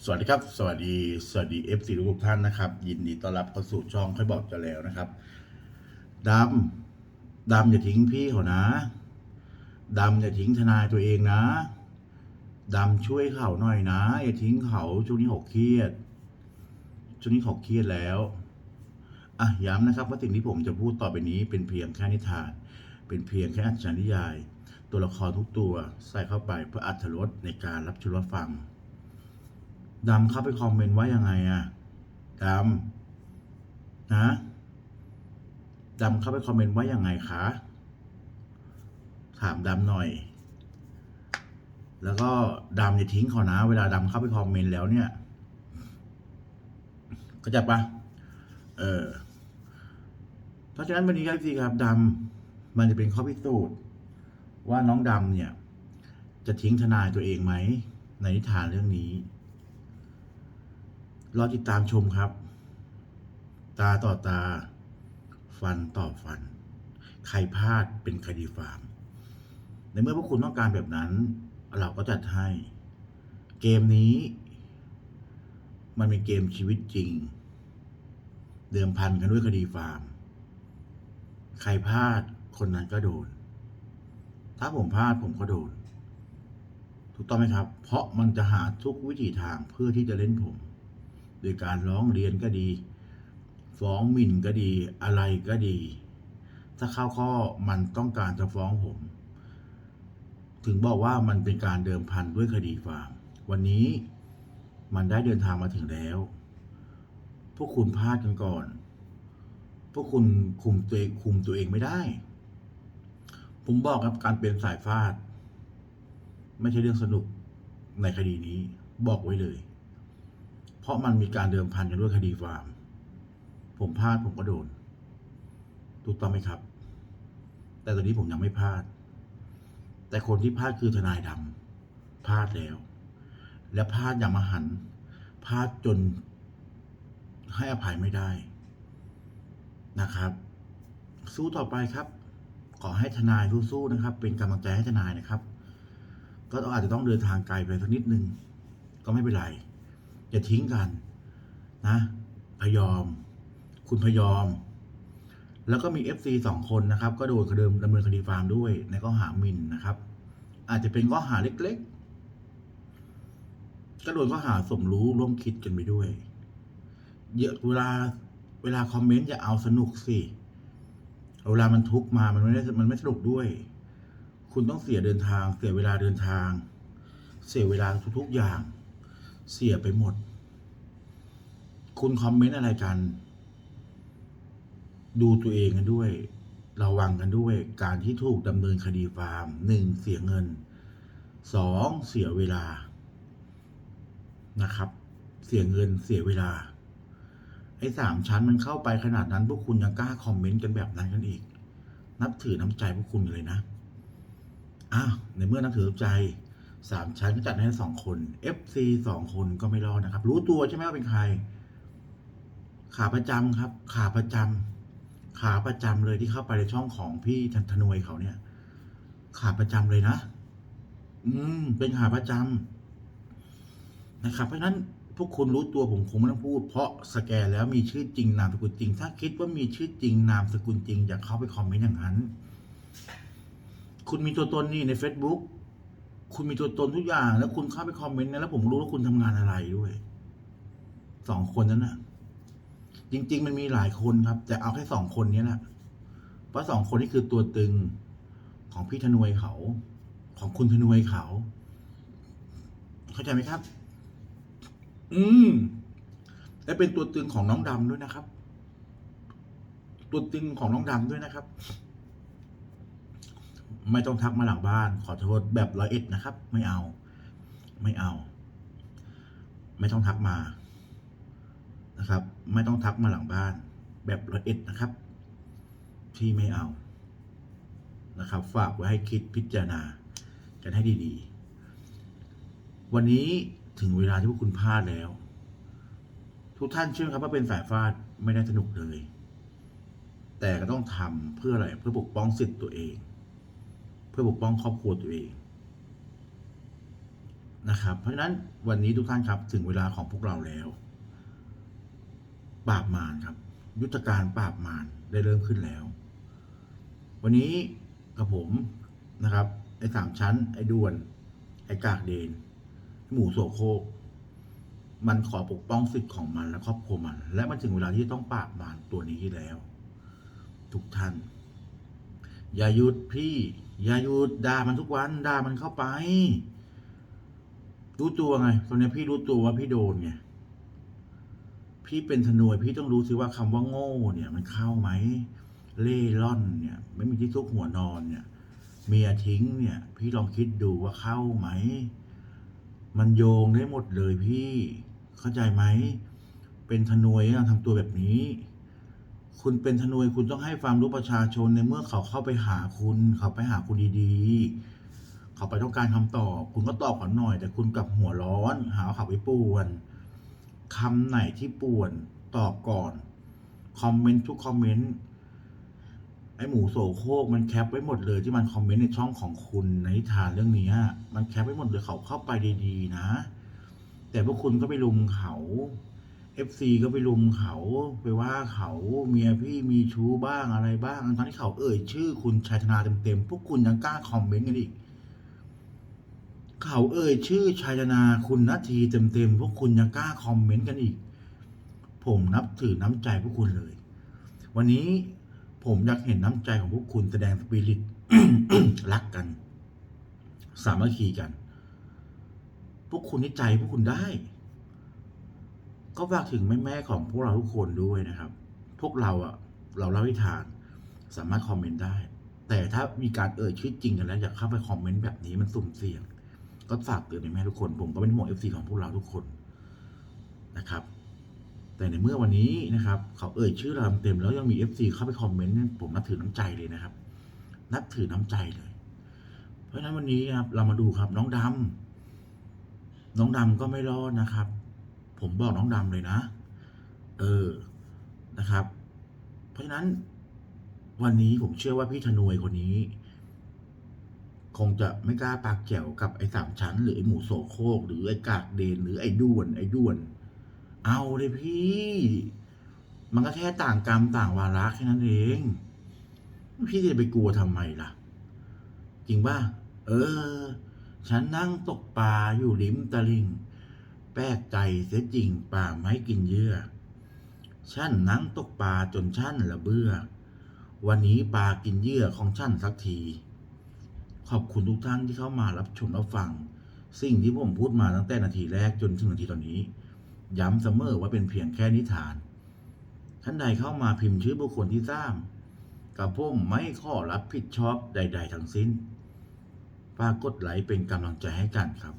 สวัสดีครับ สวัสดีสวัสดี FC ทุกท่านนะครับ ยินดีต้อนรับเข้าสู่ช่องค่อยบอกจะแล้วนะครับดำดำอย่าทิ้งพี่เขานะดำอย่าทิ้งทนายตัวเองนะดำช่วยเขาหน่อยนะอย่าทิ้งเขาช่วงนี้เขาเครียดช่วงนี้เขาเครียดแล้วอะย้ำนะครับว่าสิ่งที่ผมจะพูดต่อไปนี้เป็นเพียงแค่นิทาน เป็นเพียงแค่อัจฉริยาย ตัวละครทุกตัวใส่เข้าไปเพื่ออัธรสในการรับชมรับฟัง ดำเข้าไปคอมเมนต์ว่ายังไงอะดำนะดำเข้าไปคอมเมนต์ว่ายังไงคะถามดำหน่อย แล้วก็ดำอย่าทิ้งเขานะ เวลาดำเข้าไปคอมเมนต์แล้วเนี่ยก็จะปะเออเพราะฉะนั้นวันนี้ครับพี่ครับดำมันจะเป็นข้อพิสูจน์ว่าน้องดำเนี่ย จะทิ้งทนายตัวเองไหมในนิทานเรื่องนี้ รอติดตามชมครับ ตาต่อตา ฟันต่อฟัน ใครพลาดเป็นคดีฟาร์ม ในเมื่อพวกคุณต้องการแบบนั้น เราก็จัดให้ เกมนี้ มันเป็นเกมชีวิตจริง เดิมพันกันด้วยคดีฟาร์ม ใครพลาดคนนั้นก็โดน ถ้าผมพลาดผมก็โดน ถูกต้องไหมครับ เพราะมันจะหาทุกวิถีทางเพื่อที่จะเล่นผม โดยการร้องเรียนก็ดี ฟ้องหมิ่นก็ดีอะไรก็ดี ถ้าเข้าข้อมันต้องการจะฟ้องผม ถึงบอกว่ามันเป็นการเดิมพันด้วยคดีฟาม วันนี้มันได้เดินทางมาถึงแล้ว พวกคุณพลาดกันก่อน พวกคุณคุมตัวเองคุมตัวเองไม่ได้ ผมบอกครับการเป็นสายฟาด ไม่ใช่เรื่องสนุกในคดีนี้บอกไว้เลย เพราะมันมีการเดิมพันกันด้วยคดีฟาร์ม ผมพลาดผมก็โดน ถูกต้องไหมครับ แต่ตอนนี้ผมยังไม่พลาด แต่คนที่พลาดคือทนายดำพลาดแล้ว และพลาดอย่างมหันพลาดจนให้อภัยไม่ได้นะครับ สู้ต่อไปครับ ขอให้ทนายสู้ๆนะครับ เป็นกำลังใจให้ทนายนะครับ ก็อาจจะต้องเดินทางไกลไปสักนิดนึง ก็ไม่เป็นไร อย่าทิ้งกันนะพยอม คุณพยอม แล้วก็มี FC สองคนนะครับ ก็โดนคดีดำเนินคดีฟาร์มด้วย ในข้อหาหมิ่นนะครับ อาจจะเป็นข้อหาเล็กๆ ก็โดนข้อหาสมรู้ร่วมคิดกันไปด้วย เยอะเวลาเวลาคอมเมนต์อย่าเอาสนุกสิเวลามันทุกมามันไม่ได้มันไม่สนุกด้วย คุณต้องเสียเดินทาง เสียเวลาเดินทาง เสียเวลาทุกๆอย่าง เสียไปหมด คุณคอมเมนต์อะไรกัน ดูตัวเองกันด้วย ระวังกันด้วย การที่ถูกดำเนินคดีฟาร์มหนึ่งเสียเงินสองเสียเวลา นะครับ เสียเงินเสียเวลา ไอ้สามชั้นมันเข้าไปขนาดนั้นพวกคุณยังกล้าคอมเมนต์กันแบบนั้นกันอีก นับถือน้ำใจพวกคุณเลยนะอ้าวในเมื่อนับถือใจ สามชั้นก็จัดให้สองคน FC สองคนก็ไม่รอดนะครับ รู้ตัวใช่ไหมว่าเป็นใคร ขาประจำครับ ขาประจำขาประจำเลยที่เข้าไปในช่องของพี่ธนธนวยเขาเนี่ย ขาประจำเลยนะ อืม เป็นขาประจำนะครับ เพราะฉะนั้นพวกคุณรู้ตัวผมคงไม่ต้องพูด เพราะสแกนแล้วมีชื่อจริงนามสกุลจริง ถ้าคิดว่ามีชื่อจริงนามสกุลจริง อย่าเข้าไปคอมเมนต์อย่างนั้น คุณมีตัวตนนี่ใน Facebook คุณมีตัวตนทุกอย่าง แล้วคุณเข้าไปคอมเมนต์นะแล้วผมรู้ว่าคุณทำงานอะไรด้วยสองคนนั้นน่ะ จริง ๆ มันมีหลายคนครับ แต่เอาแค่สองคนนี้แหละเพราะสองคนนี้คือตัวตึงของพี่ธนวยเขา ของคุณธนวยเขา เข้าใจไหมครับ อืมและเป็นตัวตึงของน้องดำด้วยนะครับ ตัวตึงของน้องดำด้วยนะครับ ไม่ต้องทักมาหลังบ้าน ขอโทษแบบร้อยเอ็ดนะครับ ไม่เอา ไม่เอา ไม่ต้องทักมานะครับ ไม่ต้องทักมาหลังบ้าน แบบร้อยเอ็ดนะครับ ที่ไม่เอานะครับ ฝากไว้ให้คิดพิจารณากันให้ดีๆ วันนี้ถึงเวลาที่พวกคุณพลาดแล้ว ทุกท่านเชื่อครับว่าเป็นสายฟาดไม่ได้สนุกเลย แต่ก็ต้องทำเพื่ออะไรเพื่อปกป้องสิทธิ์ตัวเอง เพื่อปกป้องครอบครัวตัวเองนะครับ เพราะฉะนั้นวันนี้ทุกท่านครับถึงเวลาของพวกเราแล้ว ปราบมารครับ ยุทธการปราบมารได้เริ่มขึ้นแล้ว วันนี้กับผมนะครับไอ้สามชั้น ไอ้ด้วน ไอ้กากเดน หมูโสโครกมันขอปกป้องสิทธิ์ของมันและครอบครัวมัน และมันถึงเวลาที่ต้องปราบมารตัวนี้แล้ว ทุกท่าน อย่าหยุดพี่ อย่าหยุดด่ามันทุกวันด่ามันเข้าไป รู้ตัวไง ตอนนี้พี่รู้ตัวว่าพี่โดนไงพี่เป็นธนวยพี่ต้องรู้สิว่าคำว่าโง่เนี่ย มันเข้าไหมเล่ร่อนเนี่ย ไม่มีที่ซุกหัวนอนเนี่ย เมียทิ้งเนี่ย พี่ลองคิดดูว่าเข้าไหม มันโยงได้หมดเลยพี่เข้าใจไหมเป็นธนวยต้องทำตัวแบบนี้ คุณเป็นธนวยคุณต้องให้ความรู้ประชาชนในเมื่อเขาเข้าไปหาคุณ เขาไปหาคุณดีๆ เขาไปต้องการคำตอบ คุณก็ตอบเขาหน่อย แต่คุณกลับหัวร้อน หาเขาไปป่วนคำไหนที่ป่วนตอบก่อน คอมเมนต์ทุกคอมเมนต์ไอหมูโสโครกมันแคปไว้หมดเลยที่มันคอมเมนต์ในช่องของคุณในนิทานเรื่องนี้มันแคปไว้หมดเลยเขาเข้าไปดีๆนะ แต่พวกคุณก็ไปลุมเขา เอฟซีก็ไปลุมเขาไปว่าเขาเมียพี่มีชู้บ้างอะไรบ้างทั้งที่เขาเอ่ยชื่อคุณชัยธนาเต็มๆพวกคุณยังกล้าคอมเมนต์กันอีก เขาเอ่ยชื่อชัยธนาคุณนาทีเต็มๆพวกคุณยังกล้าคอมเมนต์กันอีก ผมนับถือน้ำใจพวกคุณเลย วันนี้ผมอยากเห็นน้ำใจของพวกคุณแสดงสปิริตรักกัน สามัคคีกัน พวกคุณในใจพวกคุณได้ ก็ฝากถึงแม่ๆของพวกเราทุกคนด้วยนะครับ พวกเราอะเราเล่าให้ทานสามารถคอมเมนต์ได้ แต่ถ้ามีการเอ่ยชื่อจริงกันแล้วอยากเข้าไปคอมเมนต์แบบนี้มันสุ่มเสี่ยง ก็ฝากเตือนแม่ทุกคน ผมก็เป็นห่วงเอฟซีของพวกเราทุกคนนะครับ แต่ในเมื่อวันนี้นะครับ เขาเอ่ยชื่อเราเต็มแล้วยังมีเอฟซีเข้าไปคอมเมนต์ผมนับถือน้ำใจเลยนะครับ นับถือน้ำใจเลย เพราะฉะนั้นวันนี้ครับเรามาดูครับ น้องดำน้องดำก็ไม่รอดนะครับ ผมบอกน้องดำเลยนะ เออนะครับ เพราะฉะนั้นวันนี้ผมเชื่อว่าพี่ธนวยคนนี้ คงจะไม่กล้าปากแจ๋วกับไอ้สามชั้น หรือไอ้หมูโสโครกหรือไอ้กากเดน หรือไอ้ด้วน ไอ้ด้วน เอาเลยพี่ มันก็แค่ต่างกรรมต่างวาระแค่นั้นเอง พี่จะไปกลัวทำไมล่ะ จริงป่ะ เออ ฉันนั่งตกปลาอยู่ริมตลิ่ง แปลกใจเสียจริงป่าไม้กินเยื่อฉันนั่งตกปลาจนฉันละเบื่อ วันนี้ปลากินเยื่อของฉันสักที ขอบคุณทุกท่านที่เข้ามารับชมรับฟัง สิ่งที่ผมพูดมาตั้งแต่นาทีแรกจนถึงนาทีตอนนี้ ย้ำเสมอว่าเป็นเพียงแค่นิทาน ท่านใดเข้ามาพิมพ์ชื่อบุคคลที่สร้างกับผมไม่ข้อรับผิดชอบใด ๆ ทั้งสิ้นฝากกดไลค์เป็นกำลังใจให้กันครับ